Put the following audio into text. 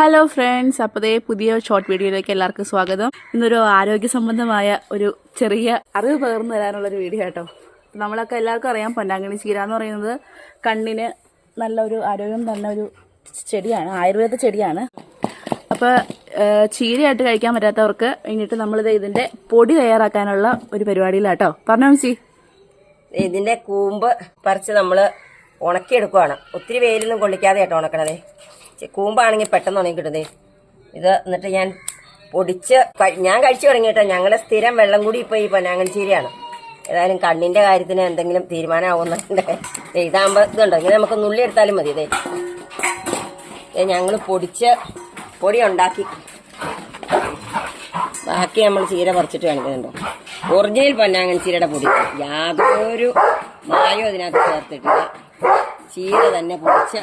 Hello friends അപ്പതേ പുതിയ short വീഡിയോയിലേക്ക് എല്ലാവർക്കും സ്വാഗതം. ഇന്നൊരു ആരോഗ്യ സംബന്ധമായ ഒരു ചെറിയ അറിവ് പകർന്നു തരാനുള്ളൊരു വീഡിയോ കേട്ടോ നമ്മളൊക്കെ എല്ലാവർക്കും അറിയാം പൊന്നാങ്കണി ചീര എന്ന് പറയുന്നത് കണ്ണിന് നല്ലൊരു ആരോഗ്യം ഒരു ചെടിയാണ് ആയുർവേദ ചെടിയാണ്. അപ്പോൾ ചീരയായിട്ട് കഴിക്കാൻ പറ്റാത്തവർക്ക് വേണ്ടിയിട്ട് നമ്മളിത് ഇതിന്റെ പൊടി തയ്യാറാക്കാനുള്ള ഒരു പരിപാടിയിലാട്ടോ. പറഞ്ഞോ മിച്ചി ഇതിന്റെ കൂമ്പ് പറിച്ച് നമ്മൾ ഉണക്കിയെടുക്കുവാണ്. ഒത്തിരി വെയിലൊന്നും കൊള്ളിക്കാതെ കേട്ടോ ഉണക്കണതേ. ചെ- കൂമ്പാണെങ്കിൽ പെട്ടെന്ന് ഉണങ്ങി കിട്ടുന്നേ. ഇത് എന്നിട്ട് ഞാൻ പൊടിച്ച് ഞാൻ കഴിച്ചു തുടങ്ങിയിട്ട്. ഞങ്ങളുടെ സ്ഥിരം വെള്ളം കൂടി ഇപ്പോൾ ഈ പൊന്നാങ്കൽച്ചീരിയാണ് ഏതായാലും കണ്ണിന്റെ കാര്യത്തിന് എന്തെങ്കിലും തീരുമാനമാവുന്നുണ്ട് ഇതാകുമ്പോൾ ഇതുണ്ടോ? ഇങ്ങനെ നമുക്ക് നുള്ളി എടുത്താലും മതി. ഇതേ ഞങ്ങൾ പൊടിച്ച് പൊടി ഉണ്ടാക്കി. ബാക്കി നമ്മൾ ചീര പറിച്ചിട്ട് കാണിക്കുന്നുണ്ടോ. ഒറിജിനൽ പൊന്നാങ്ങൻ ചീരയുടെ പൊടി. യാതൊരു മായോ അതിനകത്ത് ചേർത്തിട്ടില്ല. ചീര തന്നെ പൊടിച്ച്